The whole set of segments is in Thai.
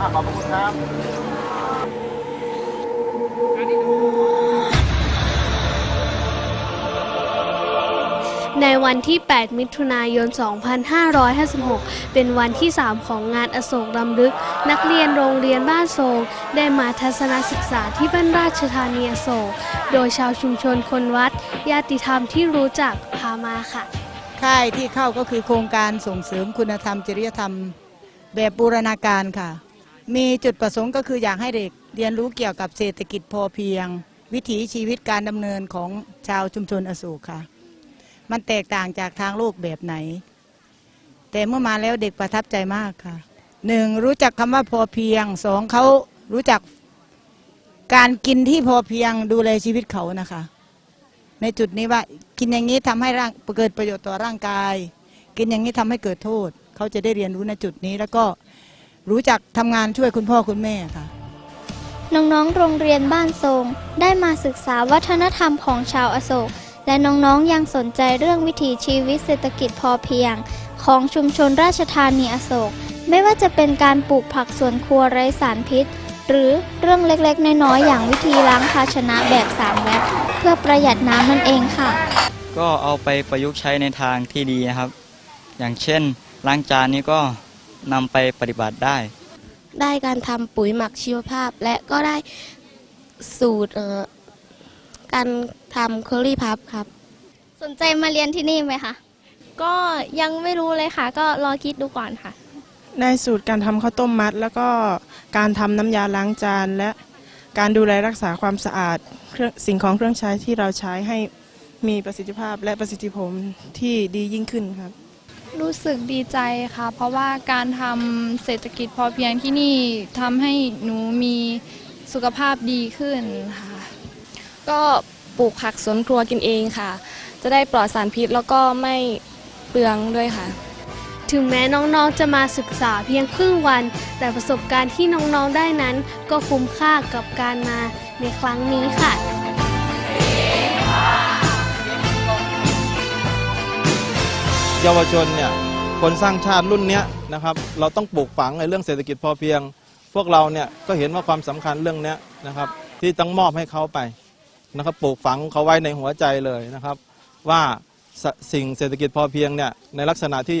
อะขอบคุณครับในวันที่ 8 มิถุนายน 2556 เป็นวันที่ 3 ของงานอโศกรำลึก นักเรียนโรงเรียนบ้านโศกได้มาทัศนศึกษาที่บ้านราชธานีอโศก โดยชาวชุมชนคนวัด ญาติธรรมที่รู้จักพามาค่ะ ค่ายที่เข้าก็คือโครงการส่งเสริมคุณธรรมจริยธรรม แบบบูรณาการค่ะ มีจุดประสงค์ก็คืออยากให้เด็กเรียนรู้เกี่ยวกับเศรษฐกิจพอเพียง วิถีชีวิตการดำเนินของชาวชุมชนอโศกค่ะ มันแตกต่างจากทางโลกแบบไหน แต่เมื่อมาแล้วเด็กประทับใจมากค่ะหนึ่งรู้จักคำว่าพอเพียงสองเขารู้จักการกินที่พอเพียงดูแลชีวิตเขานะคะ ในจุดนี้ว่ากินอย่างนี้ทำให้ร่างเกิดประโยชน์ต่อร่างกาย กินอย่างนี้ทำให้เกิดโทษ เขาจะได้เรียนรู้ในจุดนี้แล้วก็ รู้จักทำงานช่วยคุณพ่อคุณแม่ค่ะ น้องๆ โรงเรียนบ้านทรง ได้มาศึกษาวัฒนธรรมของชาวอโศก และน้องๆ ยังสนใจเรื่องวิถีชีวิตเศรษฐกิจพอเพียง ของชุมชนราชธานีอโศก ไม่ว่าจะเป็นการปลูกผักสวนครัวไร้สารพิษ หรือเรื่องเล็กๆ น้อยๆ อย่างวิธีล้างภาชนะแบบสามแวบเพื่อประหยัดน้ำนั่นเองค่ะ ก็เอาไปประยุกต์ใช้ในทางที่ดีนะครับ อย่างเช่น ล้างจานนี้ก็ นำไปปฏิบัติได้ ได้การทำปุ๋ยหมักชีวภาพ และก็ได้สูตรเอ่อการทำเคอรี่พับครับ สนใจมาเรียนที่นี่ไหมคะ ก็ยังไม่รู้เลยค่ะ ก็รอคิดดูก่อนค่ะ ได้สูตรการทำข้าวต้มมัด แล้วก็การทำน้ำยาล้างจานและการดูแลรักษาความสะอาดเครื่องสิ่งของเครื่องใช้ที่เราใช้ให้มีประสิทธิภาพและประสิทธิผลที่ดียิ่งขึ้นครับ รู้สึกดีใจค่ะ เพราะว่าการทำเศรษฐกิจพอเพียงที่นี่ทำให้หนูมีสุขภาพดีขึ้นค่ะ ก็ปลูกผักสวนครัวกินเองค่ะ จะได้ปลอดสารพิษแล้วก็ไม่เปลืองด้วยค่ะ ถึงแม้น้องๆ จะมาศึกษาเพียงครึ่งวัน แต่ประสบการณ์ที่น้องๆ ได้นั้น ก็คุ้มค่ากับการมาในครั้งนี้ค่ะ เยาวชนเนี่ยคนสร้างชาติรุ่นนี้นะครับเราต้องปลูกฝังในเรื่องเศรษฐกิจพอเพียง พวกเราเนี่ยก็เห็นว่าความสำคัญเรื่องนี้นะครับที่ต้องมอบให้เขาไปนะครับปลูกฝังเขาไว้ในหัวใจเลยนะครับว่าสสิ่งเศรษฐกิจพอเพียงเนี่ยในลักษณะที่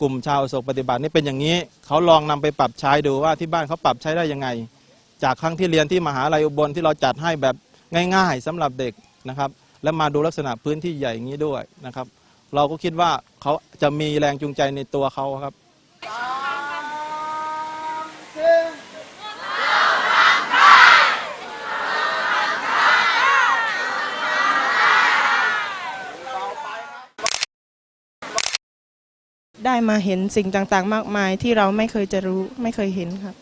กลุ่มชาวโศกปฏิบัตินี่เป็นอย่างนี้เขาลองนำไปปรับใช้ดูว่าที่บ้านเขาปรับใช้ได้ยังไง จากครั้งที่เรียนที่มหาลัยอุบลที่เราจัดให้แบบง่าย ๆสำหรับเด็กนะครับ แล้วมาดูลักษณะพื้นที่ใหญ่อย่างนี้ด้วยนะครับ เราก็คิดว่าเขาจะมีแรงจูงใจในตัวเขาครับได้มาเห็นสิ่งต่างๆ มากมายที่เราไม่เคยจะรู้ไม่เคยเห็นครับ